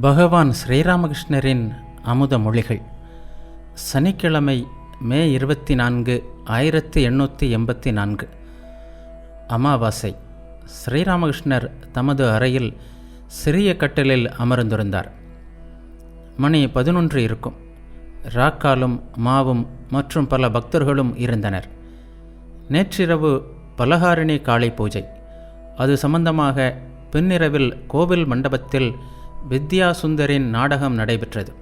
பகவான் ஸ்ரீராமகிருஷ்ணரின் அமுத மொழிகள். சனிக்கிழமை மே இருபத்தி நான்கு ஆயிரத்தி எண்ணூற்றி எண்பத்தி நான்கு. அமாவாசை. ஸ்ரீராமகிருஷ்ணர் தமது அறையில் சிறிய கட்டிலில் அமர்ந்திருந்தார். மணி பதினொன்று இருக்கும். ராக்காலும் மாவும் மற்றும் பல பக்தர்களும் இருந்தனர். நேற்றிரவு பலகாரிணி காளை பூஜை. அது சம்பந்தமாக பின்னிரவில் கோவில் மண்டபத்தில் வித்யா சுந்தரின் நாடகம் நடைபெற்றது.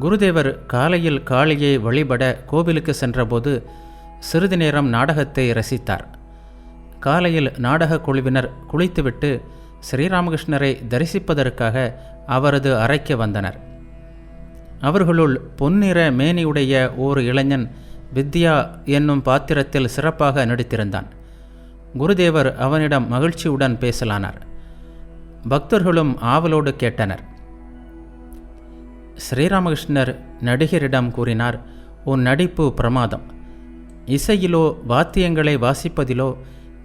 குருதேவர் காலையில் காளியை வழிபட கோவிலுக்கு சென்றபோது சிறிது நேரம் நாடகத்தை ரசித்தார். காலையில் நாடகக் குழுவினர் குளித்துவிட்டு ஸ்ரீராமகிருஷ்ணரை தரிசிப்பதற்காக அவரது அறைக்கு வந்தனர். அவர்களுள் பொன்னிற மேனியுடைய ஓர் இளைஞன் வித்யா என்னும் பாத்திரத்தில் சிறப்பாக நடித்திருந்தான். குருதேவர் அவனிடம் மகிழ்ச்சியுடன் பேசலானார். பக்தர்களும் ஆவலோடு கேட்டனர். ஸ்ரீராமகிருஷ்ணர் நடிகரிடம் கூறினார் உன் நடிப்பு பிரமாதம். இசையிலோ வாத்தியங்களை வாசிப்பதிலோ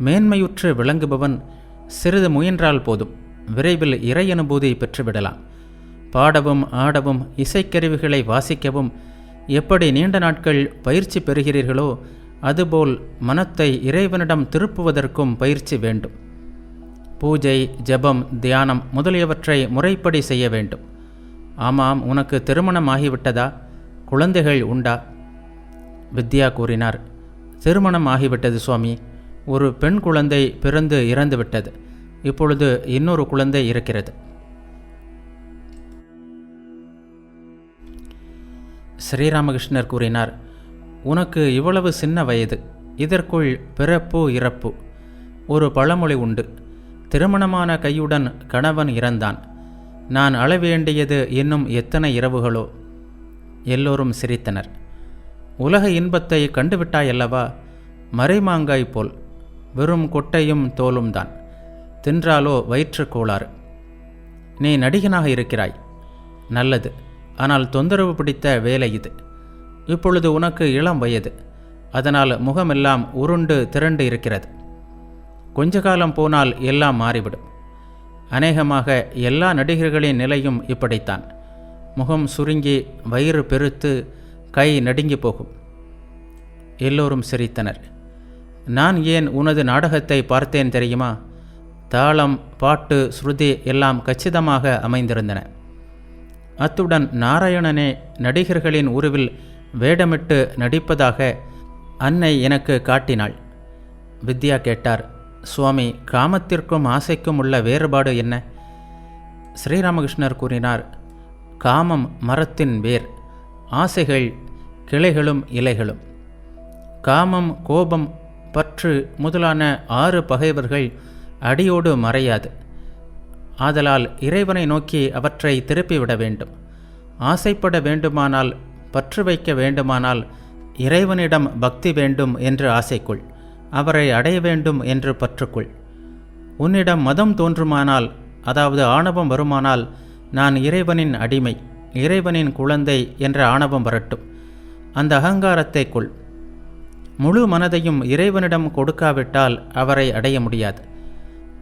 மேன்மையுற்று விளங்குபவன் சிறிது முயன்றால் போதும். விரைவில் இறை அனுபூதி பெற்றுவிடலாம். பாடவும் ஆடவும் இசைக்கருவிகளை வாசிக்கவும் எப்படி நீண்ட நாட்கள் பயிற்சி பெறுகிறீர்களோ அதுபோல் மனத்தை இறைவனிடம் திருப்புவதற்கும் பயிற்சி வேண்டும். பூஜை ஜெபம் தியானம் முதலியவற்றை முறைப்படி செய்ய வேண்டும். ஆமாம் உனக்கு திருமணம் ஆகிவிட்டதா குழந்தைகள் உண்டா? வித்யா கூறினார். திருமணம் ஆகிவிட்டது சுவாமி. ஒரு பெண் குழந்தை பிறந்து இறந்துவிட்டது. இப்பொழுது இன்னொரு குழந்தை இருக்கிறது. ஸ்ரீராமகிருஷ்ணர் கூறினார் உனக்கு இவ்வளவு சின்ன வயது. இதற்குள் பிறப்பு இறப்பு. ஒரு பழமொழி உண்டு. திருமணமான கையுடன் கணவன் இறந்தான். நான் அளவேண்டியது இன்னும் எத்தனை இரவுகளோ? எல்லோரும் சிரித்தனர். உலக இன்பத்தை கண்டுவிட்டாயல்லவா? மறைமாங்காய் போல். வெறும் கொட்டையும் தோலும் தான். தின்றாலோ வயிற்றுக்கோளாறு நீ நடிகனாக இருக்கிறாய். நல்லது. ஆனால் தொந்தரவு பிடித்த வேலை இது. இப்பொழுது உனக்கு இளம் வயது. அதனால் முகமெல்லாம் உருண்டு திரண்டு இருக்கிறது. கொஞ்ச காலம் போனால் எல்லாம் மாறிவிடும். அநேகமாக எல்லா நடிகர்களின் நிலையும் இப்படித்தான். முகம் சுருங்கி வயிறு பெருத்து கை நடுங்கி போகும். எல்லோரும் சிரித்தனர். நான் ஏன் உனது நாடகத்தை பார்த்தேன் தெரியுமா? தாளம் பாட்டு ஸ்ருதி எல்லாம் கச்சிதமாக அமைந்திருந்தன. அத்துடன் நாராயணனே நடிகர்களின் உருவில் வேடமிட்டு நடிப்பதாக அன்னை எனக்கு காட்டினாள். வித்யா கேட்டார் சுவாமி காமத்திற்கும் ஆசைக்கும் உள்ள வேறுபாடு என்ன? ஸ்ரீராமகிருஷ்ணர் கூறினார் காமம் மரத்தின் வேர் ஆசைகள் கிளைகளும் இலைகளும். காமம் கோபம் பற்று முதலான ஆறு பகைவர்கள் அடியோடு மறையாது. ஆதலால் இறைவனை நோக்கி அவற்றை திருப்பிவிட வேண்டும். ஆசைப்பட வேண்டுமானால் பற்று வைக்க வேண்டுமானால் இறைவனிடம் பக்தி வேண்டும் என்று ஆசைக்குள். அவரை அடைய வேண்டும் என்று பற்றுக்குள். உன்னிடம் மதம் தோன்றுமானால் அதாவது ஆணவம் வருமானால் நான் இறைவனின் அடிமை இறைவனின் குழந்தை என்ற ஆணவம் வரட்டும். அந்த அகங்காரத்தை கொள். முழு மனதையும் இறைவனிடம் கொடுக்காவிட்டால் அவரை அடைய முடியாது.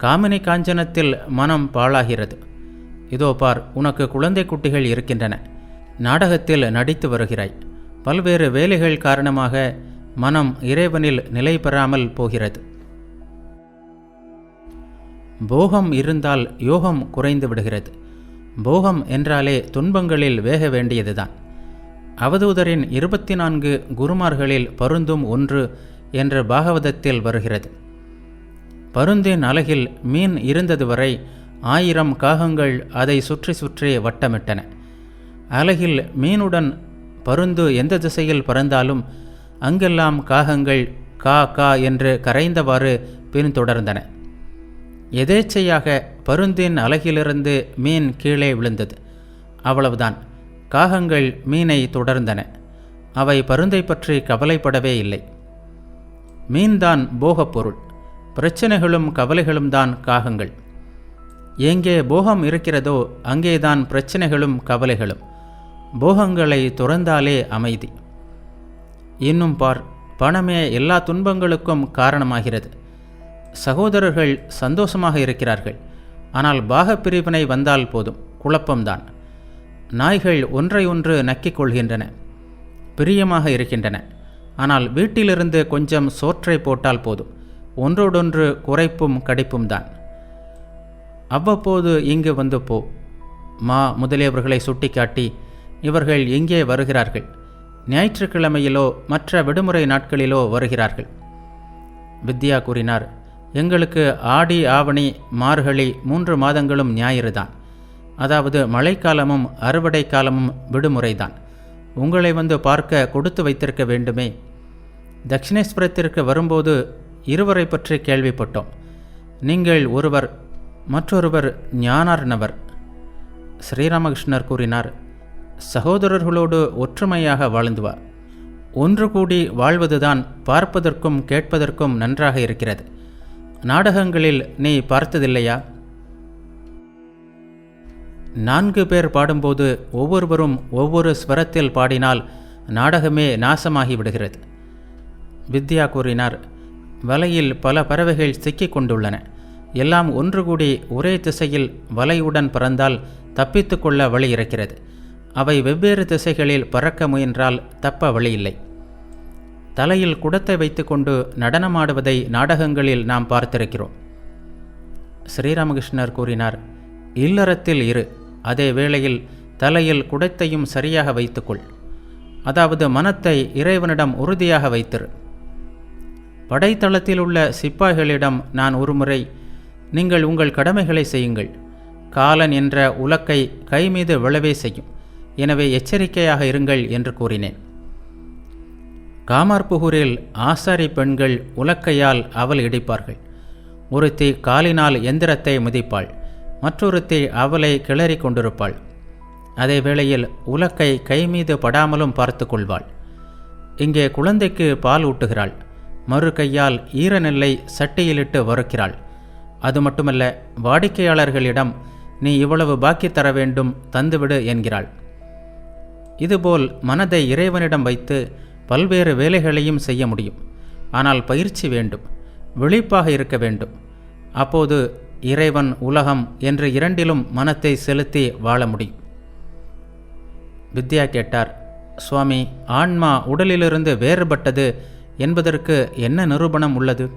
காமினி காஞ்சனத்தில் மனம் பாழாகிறது. இதோ பார் உனக்கு குழந்தை குட்டிகள் இருக்கின்றன. நாடகத்தில் நடித்து வருகிறாய். பல்வேறு வேலைகள் காரணமாக மனம் இறைவனில் நிலை பெறாமல் போகிறது. போகம் இருந்தால் யோகம் குறைந்து விடுகிறது. போகம் என்றாலே துன்பங்களில் வேக வேண்டியதுதான். அவதூதரின் இருபத்தி நான்கு குருமார்களில் பருந்தும் ஒன்று என்ற பாகவதத்தில் வருகிறது. பருந்தின் அலகில் மீன் இருந்தது வரை ஆயிரம் காகங்கள் அதை சுற்றி சுற்றி வட்டமிட்டன. அலகில் மீனுடன் பருந்து எந்த திசையில் பறந்தாலும் அங்கெல்லாம் காகங்கள் கா கா என்று கரைந்தவாறு பின்தொடர்ந்தன. எதேச்சையாக பருந்தின் அலகிலிருந்து மீன் கீழே விழுந்தது. அவ்வளவுதான். காகங்கள் மீனை தொடர்ந்தன. அவை பருந்தை பற்றி கவலைப்படவே இல்லை. மீன்தான் போகப்பொருள். பிரச்சனைகளும் கவலைகளும் தான் காகங்கள். எங்கே போகம் இருக்கிறதோ அங்கேதான் பிரச்சனைகளும் கவலைகளும். போகங்களை துறந்தாலே அமைதி. இன்னும் பார் பணமே எல்லா துன்பங்களுக்கும் காரணமாகிறது. சகோதரர்கள் சந்தோஷமாக இருக்கிறார்கள். ஆனால் பாகப்பிரிவினை வந்தால் போதும் குழப்பம்தான். நாய்கள் ஒன்றை ஒன்று நக்கிக் கொள்கின்றன பிரியமாக இருக்கின்றன. ஆனால் வீட்டிலிருந்து கொஞ்சம் சோற்றை போட்டால் போதும் ஒன்றோடொன்று குறைப்பும் கடிப்பும் தான் அவ்வப்போது இங்கு வந்து போ. மா முதலியவர்களை சுட்டிக்காட்டி இவர்கள் இங்கே வருகிறார்கள்? ஞாயிற்றுக்கிழமையிலோ மற்ற விடுமுறை நாட்களிலோ வருகிறார்கள். வித்யா கூறினார் எங்களுக்கு ஆடி ஆவணி மார்கழி மூன்று மாதங்களும் ஞாயிறுதான் அதாவது மழைக்காலமும் அறுவடை காலமும் விடுமுறைதான் உங்களை வந்து பார்க்க கொடுத்து வைத்திருக்க வேண்டுமே. தட்சிணேஸ்வரத்திற்கு வரும்போது இருவரை பற்றி கேள்விப்பட்டோம். நீங்கள் ஒருவர் மற்றொருவர் ஞானார்னவர். ஸ்ரீராமகிருஷ்ணர் கூறினார் சகோதரர்களோடு ஒற்றுமையாக வாழ்ந்து வா. ஒன்று கூடி வாழ்வதுதான் பார்ப்பதற்கும் கேட்பதற்கும் நன்றாக இருக்கிறது. நாடகங்களில் நீ பார்த்ததில்லையா? நான்கு பேர் பாடும்போது ஒவ்வொருவரும் ஒவ்வொரு ஸ்வரத்தில் பாடினால் நாடகமே நாசமாகி விடுகிறது. வித்யா கூறினார் வலையில் பல பறவைகள் சிக்கிக் கொண்டுள்ளன. எல்லாம் ஒன்று கூடி ஒரே திசையில் வலையுடன் பறந்தால் தப்பித்து கொள்ள வழி இருக்கிறது அவை வெவ்வேறு திசைகளில் பறக்க முயன்றால் தப்ப வழியில்லை. தலையில் குடத்தை வைத்துக்கொண்டு நடனமாடுவதை நாடகங்களில் நாம் பார்த்திருக்கிறோம். ஸ்ரீராமகிருஷ்ணர் கூறினார் இல்லறத்தில் இரு அதே வேளையில் தலையில் குடத்தையும் சரியாக வைத்துக்கொள். அதாவது மனத்தை இறைவனிடம் உறுதியாக வைத்திரு. படைத்தளத்தில் உள்ள சிப்பாய்களிடம் நான் ஒருமுறை நீங்கள் உங்கள் கடமைகளை செய்யுங்கள். காலன் என்ற உலக்கை கை மீது விழவே செய்யும். எனவே எச்சரிக்கையாக இருங்கள் என்று கூறினேன். காமார்புகூரில் ஆசாரி பெண்கள் உலக்கையால் அவல் இடிப்பார்கள். ஒருத்தி காலினால் எந்திரத்தை மிதிப்பாள். மற்றொருத்தி அவலை கிளறி கொண்டிருப்பாள். அதே வேளையில் உலக்கை கை மீது படாமலும் பார்த்து கொள்வாள். இங்கே குழந்தைக்கு பால் ஊட்டுகிறாள். மறு கையால் ஈரநெல்லை சட்டியிலிட்டு வறுக்கிறாள். அது மட்டுமல்ல வாடிக்கையாளர்களிடம் நீ இவ்வளவு பாக்கி தர வேண்டும் தந்துவிடு என்கிறாள். இதுபோல் மனதை இறைவனிடம் வைத்து பல்வேறு வேலைகளையும் செய்ய முடியும். ஆனால் பயிற்சி வேண்டும் விழிப்பாக இருக்க வேண்டும். அப்போது இறைவன் உலகம் என்று இரண்டிலும் மனத்தை செலுத்தி வாழ முடியும். வித்யா கேட்டார் சுவாமி ஆன்மா உடலிலிருந்து வேறுபட்டது என்பதற்கு என்ன நிரூபணம் உள்ளது?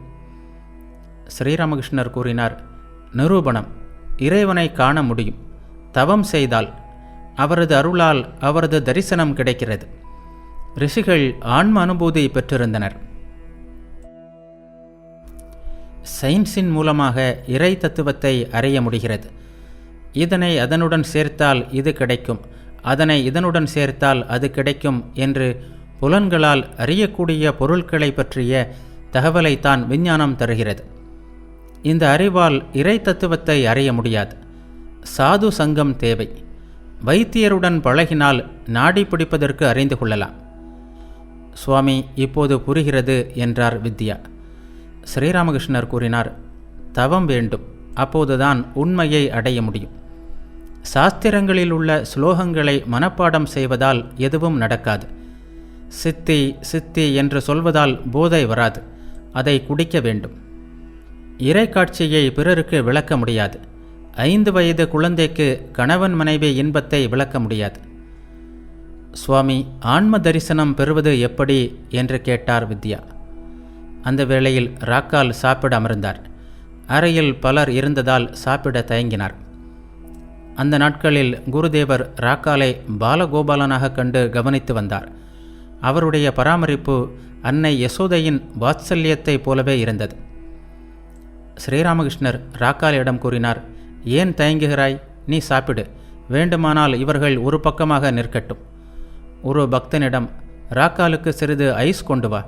ஸ்ரீராமகிருஷ்ணர் கூறினார் நிரூபணம் இறைவனை காண முடியும். தவம் செய்தால் அவரது அருளால் அவரது தரிசனம் கிடைக்கிறது. ரிஷிகள் ஆன்ம அனுபூதி பெற்றிருந்தனர். சயின்ஸின் மூலமாக இறை தத்துவத்தை அறிய முடிகிறது. இதனை அதனுடன் சேர்த்தால் இது கிடைக்கும். அதனை இதனுடன் சேர்த்தால் அது கிடைக்கும் என்று புலன்களால் அறியக்கூடிய பொருட்களை பற்றிய தகவலைத்தான் விஞ்ஞானம் தருகிறது. இந்த அறிவால் இறை தத்துவத்தை அறிய முடியாது. சாது சங்கம் தேவை. வைத்தியருடன் பழகினால் நாடி பிடிப்பதற்கு அறிந்து கொள்ளலாம். சுவாமி இப்போது புரிகிறது என்றார் வித்யா. ஸ்ரீராமகிருஷ்ணர் கூறினார் தவம் வேண்டும். அப்போதுதான் உண்மையை அடைய முடியும். சாஸ்திரங்களில் உள்ள ஸ்லோகங்களை மனப்பாடம் செய்வதால் எதுவும் நடக்காது. சித்தி சித்தி என்று சொல்வதால் போதை வராது. அதை குடிக்க வேண்டும். இறைக்காட்சியை பிறருக்கு விளக்க முடியாது. ஐந்து வயது குழந்தைக்கு கணவன் மனைவி இன்பத்தை விளக்க முடியாது. சுவாமி ஆன்ம தரிசனம் பெறுவது எப்படி? என்று கேட்டார் வித்யா. அந்த வேளையில் ராக்கால் சாப்பிட அமர்ந்தார். அறையில் பலர் இருந்ததால் சாப்பிட தயங்கினார். அந்த நாட்களில் குருதேவர் ராக்காலை பாலகோபாலனாக கண்டு கவனித்து வந்தார். அவருடைய பராமரிப்பு அன்னை யசோதையின் வாத்சல்யத்தைப் போலவே இருந்தது. ஸ்ரீராமகிருஷ்ணர் ராக்காலிடம் கூறினார் ஏன் தயங்குகிறாய்? நீ சாப்பிடு. வேண்டுமானால் இவர்கள் ஒரு பக்கமாக நிற்கட்டும். ஒரு பக்தனிடம் ராக்காலுக்கு சிறிது ஐஸ் கொண்டு வா.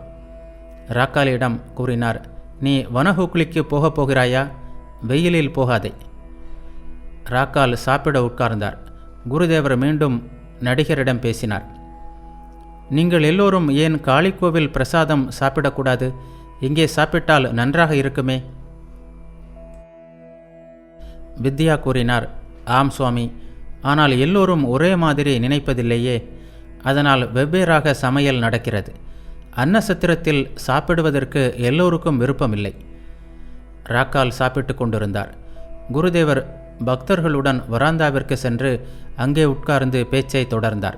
ராக்காலியிடம் கூறினார் நீ வனஹுக்லிக்கு போகப் போகிறாயா? வெயிலில் போகாதே. ராக்கால் சாப்பிட உட்கார்ந்தார். குருதேவர் மீண்டும் நடிகரிடம் பேசினார் நீங்கள் எல்லோரும் ஏன் காளிக்கோவில் பிரசாதம் சாப்பிடக்கூடாது? இங்கே சாப்பிட்டால் நன்றாக இருக்குமே. வித்யா கூறினார் ஆம் சுவாமி ஆனால் எல்லோரும் ஒரே மாதிரி நினைப்பதில்லையே. அதனால் வெவ்வேறாக சமையல் நடக்கிறது. அன்னசத்திரத்தில் சாப்பிடுவதற்கு எல்லோருக்கும் விருப்பமில்லை. ராக்கால் சாப்பிட்டு கொண்டிருந்தார். குருதேவர் பக்தர்களுடன் வராந்தாவிற்கு சென்று அங்கே உட்கார்ந்து பேச்சை தொடர்ந்தார்.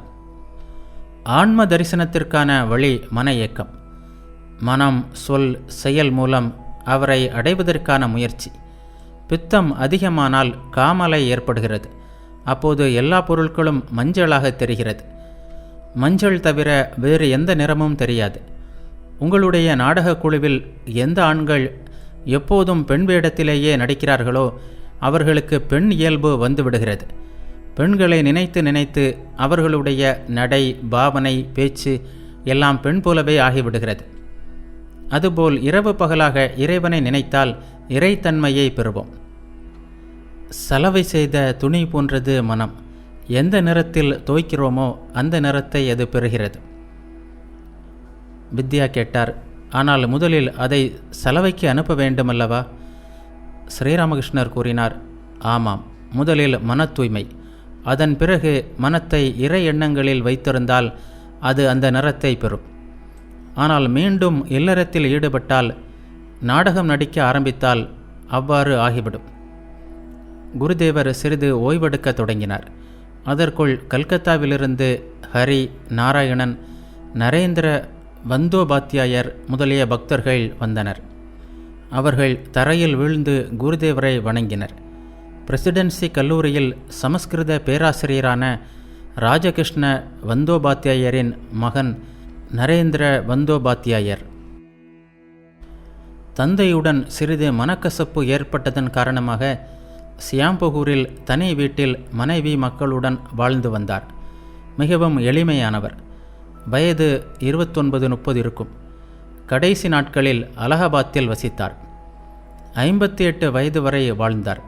ஆன்ம தரிசனத்திற்கான வழி மன இயக்கம் மனம் சொல் செயல் மூலம் அவரை அடைவதற்கான முயற்சி. பித்தம் அதிகமானால் காமலை ஏற்படுகிறது. அப்போது எல்லா பொருட்களும் மஞ்சளாக தெரிகிறது. மஞ்சள் தவிர வேறு எந்த நிறமும் தெரியாது. உங்களுடைய நாடகக் குழுவில் எந்த ஆண்கள் எப்போதும் பெண் வேடத்திலேயே நடிக்கிறார்களோ அவர்களுக்கு பெண் இயல்பு வந்துவிடுகிறது. பெண்களை நினைத்து நினைத்து அவர்களுடைய நடை பாவனை பேச்சு எல்லாம் பெண் போலவே ஆகிவிடுகிறது. அதுபோல் இரவு பகலாக இறைவனை நினைத்தால் இறைத்தன்மையை பெறுவோம். சலவை செய்த துணி போன்றது மனம். எந்த நிறத்தில் துவைக்கிறோமோ அந்த நிறத்தை அது பெறுகிறது. வித்யா கேட்டார் ஆனால் முதலில் அதை சலவைக்கு அனுப்ப வேண்டுமல்லவா? ஸ்ரீராமகிருஷ்ணர் கூறினார் ஆமாம் முதலில் மன தூய்மை அதன் பிறகு மனத்தை இறை எண்ணங்களில் வைத்திருந்தால் அது அந்த நிறத்தை பெறும். ஆனால் மீண்டும் இல்லறத்தில் ஈடுபட்டால் நாடகம் நடிக்க ஆரம்பித்தால் அவ்வாறு ஆகிவிடும். குருதேவர் சிறிது ஓய்வெடுக்க தொடங்கினார். அதற்குள் கல்கத்தாவிலிருந்து ஹரி நாராயணன் நரேந்திர வந்தோபாத்தியாயர் முதலிய பக்தர்கள் வந்தனர். அவர்கள் தரையில் வீழ்ந்து குருதேவரை வணங்கினர். பிரசிடென்சி கல்லூரியில் சமஸ்கிருத பேராசிரியரான ராஜகிருஷ்ண வந்தோபாத்தியாயரின் மகன் நரேந்திர வந்தோபாத்தியாயர் தந்தையுடன் சிறிது மனக்கசப்பு ஏற்பட்டதன் காரணமாக சியாம்பகூரில் தனி வீட்டில் மனைவி மக்களுடன் வாழ்ந்து வந்தார். மிகவும் எளிமையானவர். வயது இருபத்தொன்பது முப்பது இருக்கும். கடைசி நாட்களில் அலகாபாத்தில் வசித்தார். ஐம்பத்தி எட்டு வயது வரை வாழ்ந்தார்.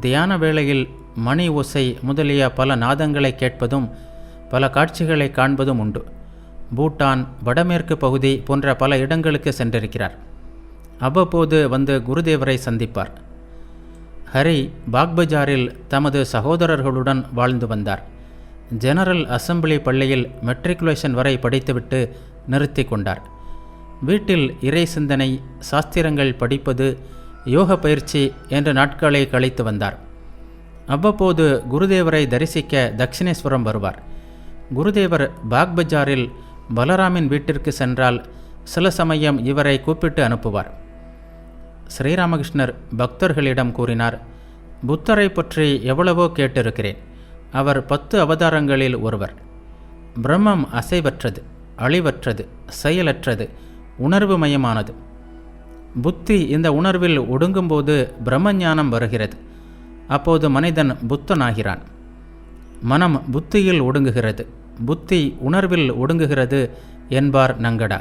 தியான வேளையில் மணி ஓசை முதலிய பல நாதங்களை கேட்பதும் பல காட்சிகளை காண்பதும் உண்டு. பூட்டான் வடமேற்கு பகுதி போன்ற பல இடங்களுக்கு சென்றிருக்கிறார். அவ்வப்போது வந்து குருதேவரை சந்திப்பார். ஹரி பாக்பஜாரில் தமது சகோதரர்களுடன் வாழ்ந்து வந்தார். ஜெனரல் அசம்பிளி பள்ளியில் மெட்ரிகுலேஷன் வரை படித்துவிட்டு நிறுத்தி கொண்டார். வீட்டில் இறை சிந்தனை சாஸ்திரங்கள் படிப்பது யோக பயிற்சி என்ற நாட்களை கழித்து வந்தார். அவ்வப்போது குருதேவரை தரிசிக்க தட்சிணேஸ்வரம் வருவார். குருதேவர் பாக்பஜாரில் பலராமின் வீட்டிற்கு சென்றால் சில சமயம் இவரை கூப்பிட்டு அனுப்புவார். ஸ்ரீராமகிருஷ்ணர் பக்தர்களிடம் கூறினார் புத்தரை பற்றி எவ்வளவோ கேட்டிருக்கிறேன். அவர் பத்து அவதாரங்களில் ஒருவர். பிரம்மம் அசைவற்றது அழிவற்றது செயலற்றது உணர்வு மயமானது. புத்தி இந்த உணர்வில் ஒடுங்கும்போது பிரம்மஞானம் வருகிறது. அப்போது மனிதன் புத்தனாகிறான். மனம் புத்தியில் ஒடுங்குகிறது. புத்தி உணர்வில் ஒடுங்குகிறது என்பார் நங்கடா.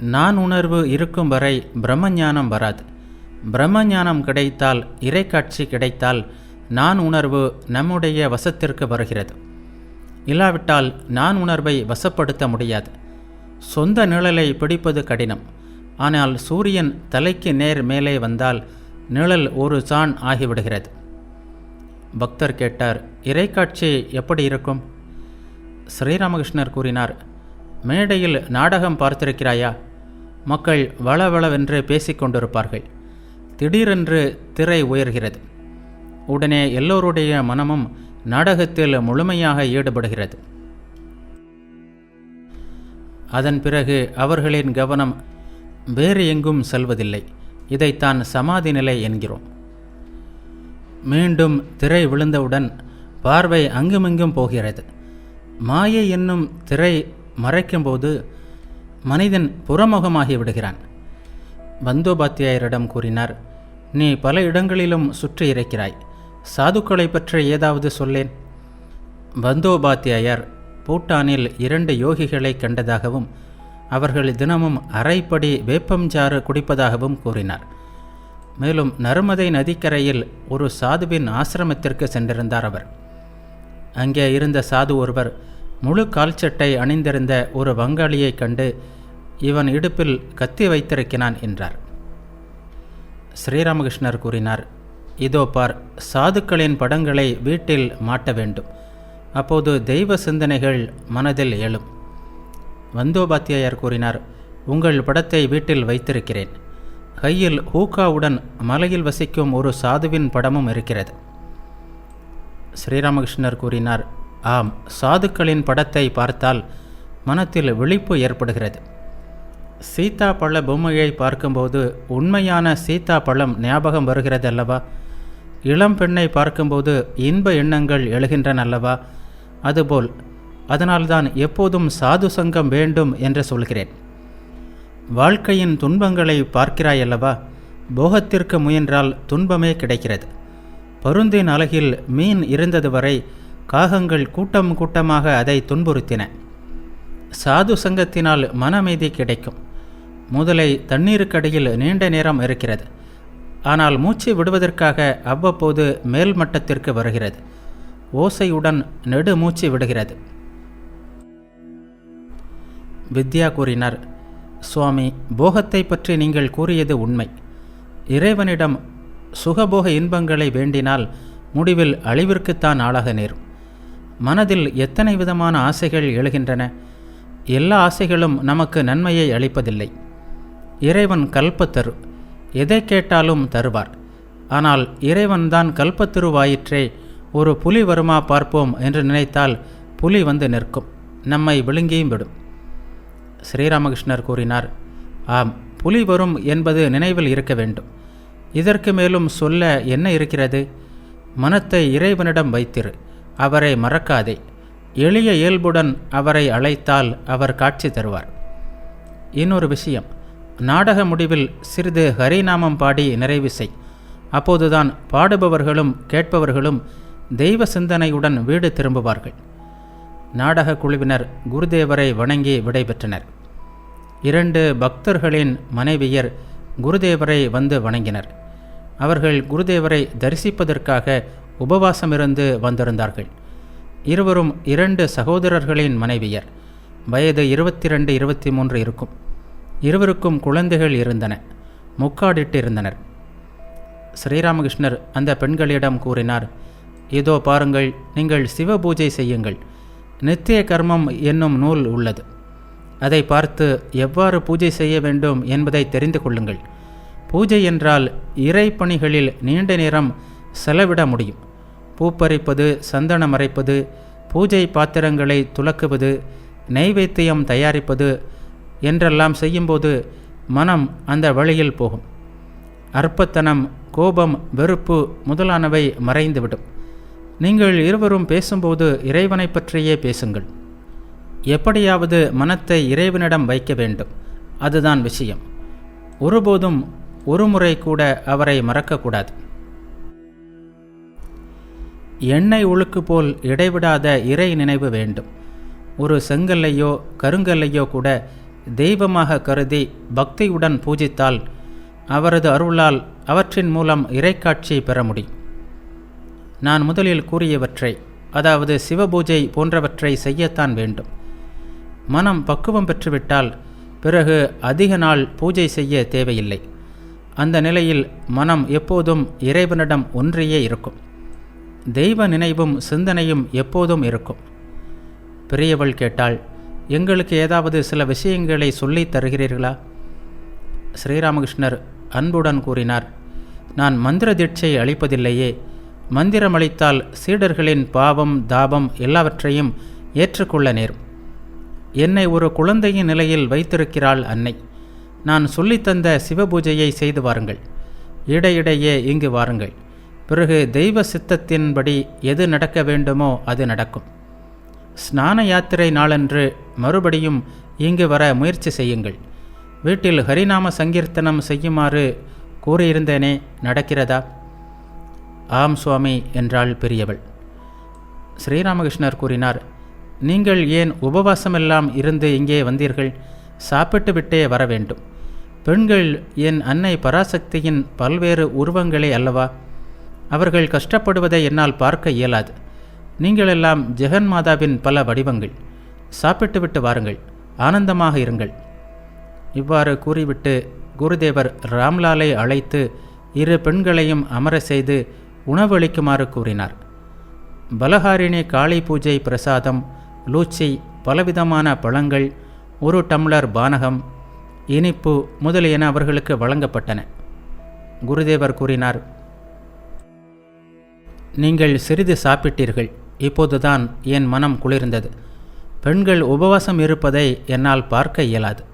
நான் உணர்வு இருக்கும் வரை பிரம்மஞானம் வராது. பிரம்மஞானம் கிடைத்தால் இறைக்காட்சி கிடைத்தால் நான் உணர்வு நம்முடைய வசத்திற்கு வருகிறது. இல்லாவிட்டால் நான் உணர்வை வசப்படுத்த முடியாது. சொந்த நிழலை பிடிப்பது கடினம். ஆனால் சூரியன் தலைக்கு நேர் மேலே வந்தால் நிழல் ஒரு சான் ஆகிவிடுகிறது. பக்தர் கேட்டார் இறைக்காட்சி எப்படி இருக்கும்? ஸ்ரீராமகிருஷ்ணர் கூறினார் மேடையில் நாடகம் பார்த்திருக்கிறாயா? மக்கள் வளவளவென்று பேசிக்கொண்டிருப்பார்கள். திடீரென்று திரை உயர்கிறது. உடனே எல்லோருடைய மனமும் நாடகத்தில் முழுமையாக ஈடுபடுகிறது. அதன் பிறகு அவர்களின் கவனம் வேறு எங்கும் செல்வதில்லை. இதைத்தான் சமாதி நிலை என்கிறோம். மீண்டும் திரை விழுந்தவுடன் பார்வை அங்குமிங்கும் போகிறது. மாயை என்னும் திரை மறைக்கும்போது மனிதன் புறமுகமாகி விடுகிறான். பந்தோபாத்தியாயரிடம் கூறினார் நீ பல இடங்களிலும் சுற்றி இருக்கிறாய். சாதுக்களை பற்றி ஏதாவது சொல்லேன்? பந்தோபாத்தியாயர் பூட்டானில் இரண்டு யோகிகளை கண்டதாகவும் அவர்கள் தினமும் அரைப்படி வேப்பஞ்சாறு குடிப்பதாகவும் கூறினார். மேலும் நர்மதை நதிக்கரையில் ஒரு சாதுவின் ஆசிரமத்திற்கு சென்றிருந்தார் அவர். அங்கே இருந்த சாது ஒருவர் முழு கால்ச்சட்டை அணிந்திருந்த ஒரு வங்காளியை கண்டு இவன் இடுப்பில் கத்தி வைத்திருக்கிறான் என்றார். ஸ்ரீராமகிருஷ்ணர் கூறினார் இதோ பார் சாதுக்களின் படங்களை வீட்டில் மாட்ட வேண்டும். அப்போது தெய்வ சிந்தனைகள் மனதில் எழும். வந்தோபாத்தியாயர் கூறினார் உங்கள் படத்தை வீட்டில் வைத்திருக்கிறேன். கையில் ஹூக்காவுடன் மலையில் வசிக்கும் ஒரு சாதுவின் படமும் இருக்கிறது. ஸ்ரீராமகிருஷ்ணர் கூறினார் ஆம் சாதுக்களின் படத்தை பார்த்தால் மனத்தில் விழிப்பு ஏற்படுகிறது. சீதா பழ பொம்மையை பார்க்கும்போது உண்மையான சீதா பழம் ஞாபகம் வருகிறது அல்லவா இளம் பெண்ணை பார்க்கும்போது இன்ப எண்ணங்கள் எழுகின்றன அல்லவா அதுபோல் அதனால்தான் எப்போதும் சாது சங்கம் வேண்டும் என்று சொல்கிறேன். வாழ்க்கையின் துன்பங்களை பார்க்கிறாயல்லவா? போகத்திற்கு முயன்றால் துன்பமே கிடைக்கிறது. பருந்தின் அழகில் மீன் இருந்தது வரை காகங்கள் கூட்டம் கூட்டமாக அதை துன்புறுத்தின. சாது சங்கத்தினால் மனமைதி கிடைக்கும். முதலை தண்ணீருக்கடியில் நீண்ட நேரம் இருக்கிறது. ஆனால் மூச்சு விடுவதற்காக அவ்வப்போது மேல் மட்டத்திற்கு வருகிறது. ஓசையுடன் நெடு மூச்சு விடுகிறது. வித்யா கூறினார் சுவாமி போகத்தை பற்றி நீங்கள் கூறியது உண்மை. இறைவனிடம் சுகபோக இன்பங்களை வேண்டினால் முடிவில் அழிவிற்குத்தான் ஆளாக நேரும் மனதில் எத்தனை விதமான ஆசைகள் எழுகின்றன? எல்லா ஆசைகளும் நமக்கு நன்மையை அளிப்பதில்லை. இறைவன் கல்பத்தரு. எதை கேட்டாலும் தருவார். ஆனால் இறைவன்தான் கல்பத்திருவாயிற்றே ஒரு புலி வருமா பார்ப்போம் என்று நினைத்தால் புலி வந்து நிற்கும். நம்மை விழுங்கியும் விடும். ஸ்ரீராமகிருஷ்ணர் கூறினார் ஆம் புலி வரும் என்பது நினைவில் இருக்க வேண்டும். இதற்கு மேலும் சொல்ல என்ன இருக்கிறது? மனத்தை இறைவனிடம் வைத்திரு அவரை மறக்காதே. எளிய இயல்புடன் அவரை அழைத்தால் அவர் காட்சி தருவார். இன்னொரு விஷயம் நாடக முடிவில் சிறிது ஹரிநாமம் பாடி நிறைவு செய். அப்போதுதான் பாடுபவர்களும் கேட்பவர்களும் தெய்வ சிந்தனையுடன் வீடு திரும்புவார்கள். நாடக குழுவினர் குருதேவரை வணங்கி விடைபெற்றனர் இரண்டு பக்தர்களின் மனைவியர் குருதேவரை வந்து வணங்கினர். அவர்கள் குருதேவரை தரிசிப்பதற்காக உபவாசமிருந்து வந்திருந்தார்கள். இருவரும் இரண்டு சகோதரர்களின் மனைவியர். வயது இருபத்தி ரெண்டு இருபத்தி மூன்று இருக்கும். இருவருக்கும் குழந்தைகள் இருந்தன. முக்காடிட்டு இருந்தனர் ஸ்ரீராமகிருஷ்ணர் அந்த பெண்களிடம் கூறினார் இதோ பாருங்கள் நீங்கள் சிவ பூஜை செய்யுங்கள். நித்திய கர்மம் என்னும் நூல் உள்ளது. அதை பார்த்து எவ்வாறு பூஜை செய்ய வேண்டும் என்பதை தெரிந்து கொள்ளுங்கள். பூஜை என்றால் இறை பணிகளில் நீண்ட நேரம் செலவிட முடியும். பூப்பறிப்பது சந்தனம் அரைப்பது பூஜை பாத்திரங்களை துலக்குவது நெய்வேத்தியம் தயாரிப்பது என்றெல்லாம் செய்யும்போது மனம் அந்த வழியில் போகும். அற்பத்தனம் கோபம் வெறுப்பு முதலானவை மறைந்துவிடும். நீங்கள் இருவரும் பேசும்போது இறைவனை பற்றியே பேசுங்கள். எப்படியாவது மனத்தை இறைவனிடம் வைக்க வேண்டும். அதுதான் விஷயம். ஒருபோதும் ஒரு முறை கூட அவரை மறக்கக்கூடாது. எண்ணெய் ஒழுக்கு போல் இடைவிடாத இறை நினைவு வேண்டும். ஒரு செங்கல்லையோ கருங்கல்லையோ கூட தெய்வமாக கருதி பக்தியுடன் பூஜித்தால் அவரது அருளால் அவற்றின் மூலம் இறைக்காட்சியை பெற முடியும். நான் முதலில் கூறியவற்றை அதாவது சிவபூஜை போன்றவற்றை செய்யத்தான் வேண்டும். மனம் பக்குவம் பெற்றுவிட்டால் பிறகு அதிக நாள் பூஜை செய்ய தேவையில்லை. அந்த நிலையில் மனம் எப்போதும் இறைவனிடம் ஒன்றியே இருக்கும். தெய்வ நினைவும் சிந்தனையும் எப்போதும் இருக்கும். பெரியவள் கேட்டாள் எங்களுக்கு ஏதாவது சில விஷயங்களை சொல்லித் தருகிறீர்களா? ஸ்ரீராமகிருஷ்ணர் அன்புடன் கூறினார் நான் மந்திர தீட்சை அளிப்பதில்லையே. மந்திரம் அளித்தால் சீடர்களின் பாவம் தாபம் எல்லாவற்றையும் ஏற்றுக்கொள்ள நேரும் என்னை ஒரு குழந்தையின் நிலையில் வைத்திருக்கிறாள் அன்னை. நான் சொல்லித்தந்த சிவபூஜையை செய்து வாருங்கள். இடையிடையே இங்கு வாருங்கள். பிறகு தெய்வ சித்தத்தின்படி எது நடக்க வேண்டுமோ அது நடக்கும். ஸ்நான யாத்திரை நாளன்று மறுபடியும் இங்கு வர முயற்சி செய்யுங்கள். வீட்டில் ஹரிநாம சங்கீர்த்தனம் செய்யுமாறு கூறியிருந்தேனே நடக்கிறதா? ஆம் சுவாமி என்றாள் பெரியவள். ஸ்ரீராமகிருஷ்ணர் கூறினார் நீங்கள் ஏன் உபவாசமெல்லாம் இருந்து இங்கே வந்தீர்கள்? சாப்பிட்டு விட்டே வர வேண்டும். பெண்கள் என் அன்னை பராசக்தியின் பல்வேறு உருவங்களே அல்லவா? அவர்கள் கஷ்டப்படுவதை என்னால் பார்க்க இயலாது. நீங்களெல்லாம் ஜெகன்மாதாவின் பல வடிவங்கள். சாப்பிட்டுவிட்டு வாருங்கள். ஆனந்தமாக இருங்கள். இவ்வாறு கூறிவிட்டு குருதேவர் ராம்லாலை அழைத்து இரு பெண்களையும் அமர செய்து உணவளிக்குமாறு கூறினார். பலஹாரிணி காளி பூஜை பிரசாதம் லூச்சி பலவிதமான பழங்கள் ஒரு டம்ளர் பானகம் இனிப்பு முதலியன அவர்களுக்கு வழங்கப்பட்டன. குருதேவர் கூறினார் நீங்கள் சிறிது சாப்பிட்டீர்கள். இப்போதுதான் என் மனம் குளிர்ந்தது. பெண்கள் உபவாசம் இருப்பதை என்னால் பார்க்க இயலாது.